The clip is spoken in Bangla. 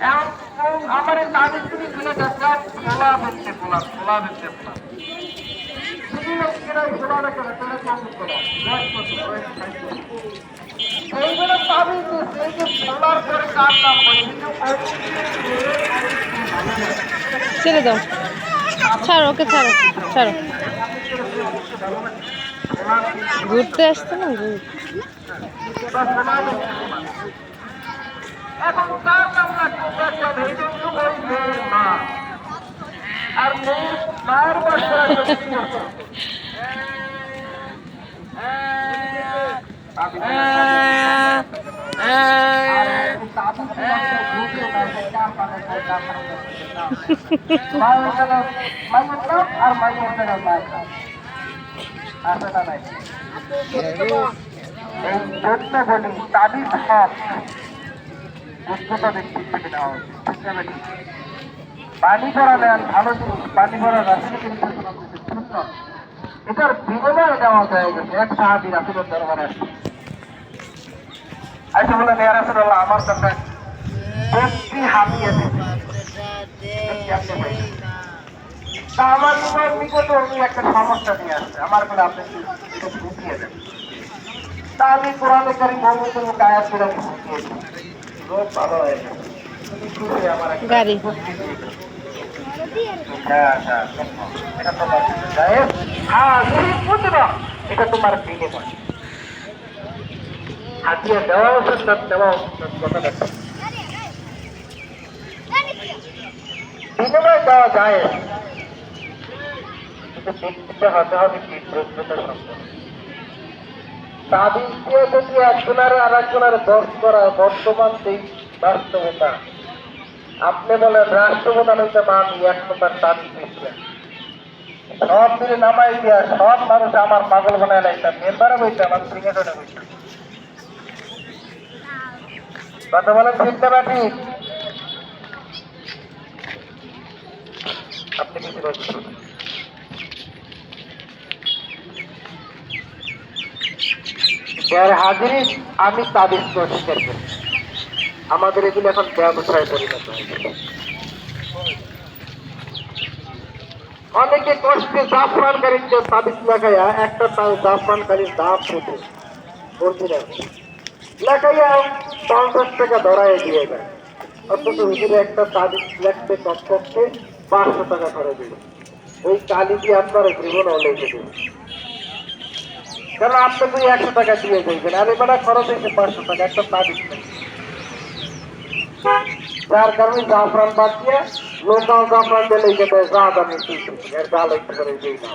আমার এই তাদের তুমি তুলে দেখলাম খোলা ফেলতে খোলা খোলা ফেলতে খোলা এইগুলো পাবি তো সেই যে খোলার পরে কার নাম বলি ছেড়ে দাও। ছাড়ো ওকে ছাড়ো ছাড়ো। ঘুরতে আসছে না ঘুর। এখন আর মেয়ের নাই এই জন্য বলি তাবিজ হক যোগ্যতা ব্যক্তির থেকে নেওয়া ভালো জিনিস পানি কিন্তু শূন্য এটার বিনিময়ে দেওয়া এক সাহাবি রাসুলের দরবারে আসছে আচ্ছা বলে নেয়া রাসুল্লাহ আমার। তা আমার একটা সমস্যা নিয়ে আসছে আমার বলে আপনি একটু বুঝিয়ে তা আমি কোরআনে কারি মৌমিত আয়াত করে বুঝিয়ে গাড়ি এটা তোমার বিনিময় হাতিয়ে দেওয়া উচিত দেওয়া উচিত না, কথা দেখো। বিনিময় দেওয়া যায় কিন্তু ব্যক্তিটা হতে হবে কি যোগ্যতার সম্পন্ন যদি একজনের আর একজনের বস করা, বর্তমান সেই বাস্তবতা। আপনি বলেন, রাষ্ট্রপ্রধান হইতে আমি এক তাবিজ দিচ্ছিলেন সব দিলে নামাই দিয়া সব মানুষ আমার পাগল বানায় লাইতাম মেম্বারে বইতে আমার সিঙ্গেটনে বইতাম কথা বলেন বা ঠিক? আপনি কিছু বলছেন হাজির, আমি তাবিজ অস্বীকার করি। আমাদের এগুলো এখন ব্যবসায় পরিণত অনেকে কষ্টে জাফরানকারীর যে তাবিজ লাগাইয়া একটা তাও জাফরানকারীর দাম পেতে অরিজিনাল লাগাইয়া পঞ্চাশ টাকা ধরায় দিয়ে দেয়। অথচ হুজুরে একটা তাবিজ লাগতে কমপক্ষে পাঁচশো টাকা করে দিবে। ওই কালি দিয়ে আপনার জীবন অলেখে দেবে। কেন আপনি তুই একশো টাকা দিয়ে দেবেন আর এবার খরচ হয়েছে পাঁচশো টাকা, একটা তাবিজ নেই যার কারণে জাফরান বাদ দিয়ে লোকাল জাফরান দিলে গেলে যা দামি জাল একটু করে দিই না